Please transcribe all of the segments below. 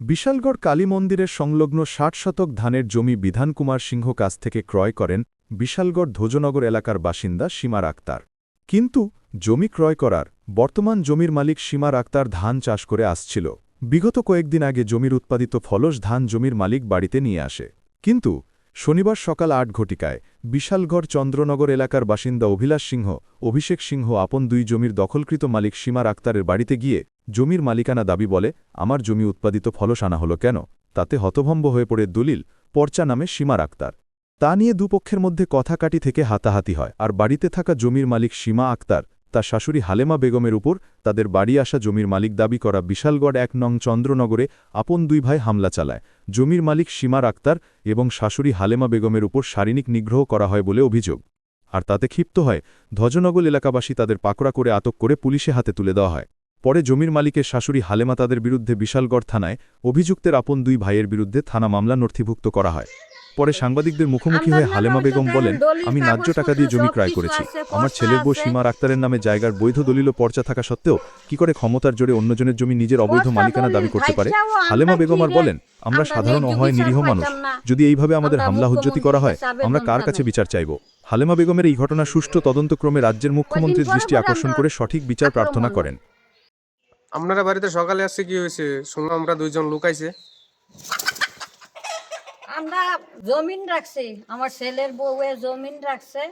বিশালগড় কালী মন্দিরের সংলগ্ন ষাট শতক ধানের জমি বিধানকুমার সিংহ কাছ থেকে ক্রয় করেন বিশালগড় ধ্বজনগর এলাকার বাসিন্দা সীমার আক্তার। কিন্তু জমি ক্রয় করার, বর্তমান জমির মালিক সীমার আক্তার ধান চাষ করে আসছিল। বিগত কয়েকদিন আগে জমির উৎপাদিত ফলস ধান জমির মালিক বাড়িতে নিয়ে আসে। কিন্তু শনিবার সকাল আট ঘটিকায় বিশালগড় চন্দ্রনগর এলাকার বাসিন্দা অভিলাষ সিংহ, অভিষেক সিংহ আপন দুই জমির দখলকৃত মালিক সীমার আক্তারের বাড়িতে গিয়ে জমির মালিকানা দাবি বলে, আমার জমি উৎপাদিত ফলস আনা হলো কেন? তাতে হতভম্ব হয়ে পড়ে দলিল, পর্চা নামে সীমার আক্তার তা নিয়ে দুপক্ষের মধ্যে কথাকাটি থেকে হাতাহাতি হয়, আর বাড়িতে থাকা জমির মালিক সীমা আক্তার, তার শাশুড়ি হালেমা বেগমের উপর তাদের বাড়ি আসা জমির মালিক দাবি করা বিশালগড় এক নং চন্দ্রনগরে আপন দুই ভাই হামলা চালায়। জমির মালিক সীমার আক্তার এবং শাশুড়ি হালেমা বেগমের উপর শারীরিক নিগ্রহ করা হয় বলে অভিযোগ। আর তাতে ক্ষিপ্ত হয় ধ্বজনগর এলাকাবাসী তাদের পাকড়া করে আটক করে পুলিশে হাতে তুলে দেওয়া হয়। পরে জমির মালিকের শাশুড়ি হালেমা তাদের বিরুদ্ধে বিশালগড় থানায় অভিযুক্তের আপন দুই ভাইয়ের বিরুদ্ধে থানা মামলা নথিভুক্ত করা হয়। পরে সাংবাদিকদের মুখোমুখি হয়ে হালেমা বেগম বলেন আমি ন্যায্য টাকা দিয়ে জমি ক্রয় করেছি। আমার ছেলের বউ সীমার আক্তারের নামে জায়গার বৈধ দলিল ও পর্চা থাকা সত্ত্বেও কি করে ক্ষমতার জোরে অন্যজনের জমি নিজের অবৈধ মালিকানা দাবি করতে পারে? হালেমা বেগম আর বলেন আমরা সাধারণ অহয় নিরীহ মানুষ। যদি এইভাবে আমাদের হামলা হুজ্জতি করা হয় আমরা কার কাছে বিচার চাইব? হালেমা বেগমের এই ঘটনা সুষ্ঠু তদন্তক্রমে রাজ্যের মুখ্যমন্ত্রীর দৃষ্টি আকর্ষণ করে সঠিক বিচার প্রার্থনা করেন। আপনারা বাড়িতে সকালে আসছে কি হয়েছে? শুনলাম আমরা দুইজন লুকাইছে আমরা জমিন রাখছি, আমার ছেলের বউয়ে জমিন রাখছে।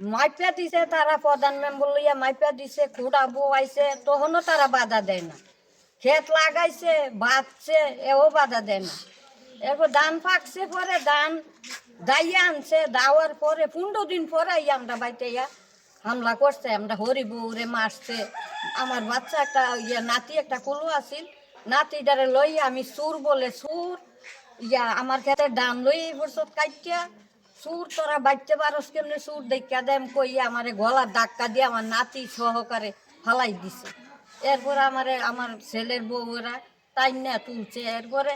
মাইপা দিছে তারা, প্রধান মেম্বার লইয়া মাইপা দিছে, খুঁড়া বউ আইছে, তখনও তারা বাধা দেয় না। ক্ষেত লাগাইছে, বাঁধছে, এও বাধা দেয় না। এরপর ধান পাকছে পরে, ধান দাইয়া আনছে, দাওয়ার পরে, পনেরো দিন পরে আমরা বাইতে ইয়া হামলা করছে, আমরা হরি বউরে মারছে। আমার বাচ্চা একটা, ইয়া, নাতি একটা কুলু আছিল। নাতিটারে লই আমি সুর বলে, সুর, ইয়া, আমার খেতে ডান লই এই কাইটিয়া। সুর তোরা বাচ্চা পারস কেমনে? সুর দেখা দেম কইয়া আমারে গলার ধাক্কা দিয়ে আমার নাতি সহকারে ফালাই দিছে। এরপরে আমারে, আমার ছেলের বউরা তাই না তুলছে। এরপরে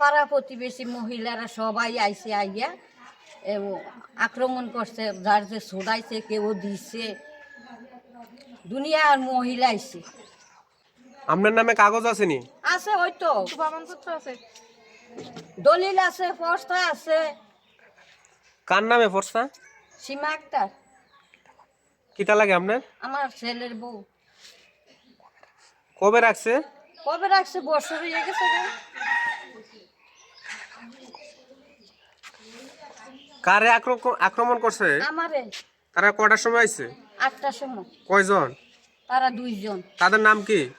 পাড়া প্রতিবেশী মহিলারা সবাই আইসে আইয়া আক্রমণ করছে যার যে ছড়াইছে কেউ দিছে। দুনিয়ার মহিলা আইছে। আপনার নামে কাগজ আছে ওই তো প্রমাণপত্র আছে। দলিল আছে ফর্সা আছে। কার নামে ফর্সা? সীমা আক্তার। কিতা লাগে আপনার? আমার ছেলের বউ। কবে রাখছে? কবে রাখছে? বছর হয়ে গেছে কারে আক্রম- আক্রমণ করছে? আমারে। তারা কটার সময় আইছে? আটটার সময়। কয়জন? তারা দুইজন। তাদের নাম কি?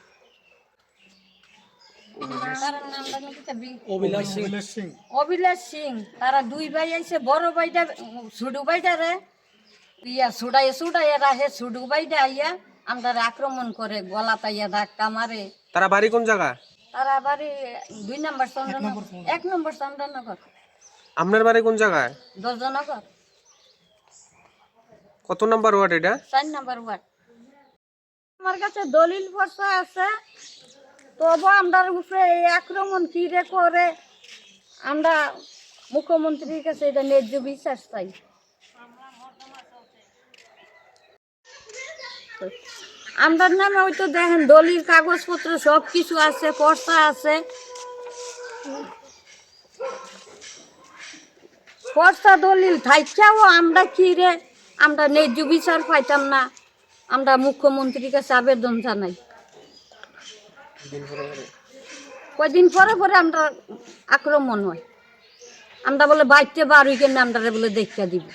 অভিলাষ সিং। তারা দুই ভাই আইছে বড় ভাইটা রে। ইয়া ছুড়াই ছুড়াই রাহে ছোট ভাইটা আইয়া আমরা আক্রমণ করে গলা তাইয়া ধাক্কা মারে। তারা বাড়ি কোন জায়গা? তারা বাড়ি দুই নম্বর চন্দ্রনগর। এক নম্বর চন্দ্রনগর। আপনার বাড়ি কোন জায়গায়? কত নাম্বার ওয়ার্ড এটা? চার নম্বর ওয়ার্ড। আমার কাছে দলিল ফর্সা আছে তবু আমরা উপরে এই আক্রমণ কি রে করে আমরা মুখ্যমন্ত্রীর কাছে এটা ন্যায্য বিশ্বাস চাই। আমরার নামে ওই তো দেখেন দলিল কাগজপত্র সব কিছু আছে পর্সা আছে। পর্সা দলিল থাইকাও আমরা কি রে? আমরা ন্যায্য বিচার পাইতাম না। আমরা মুখ্যমন্ত্রীর কাছে আবেদন জানাই। কয়দিন পরে পরে আমরা আক্রমণ হয়। আমরা বলে বাইতে বার উইকেন্ডে আমরা বলে দেখা দিব।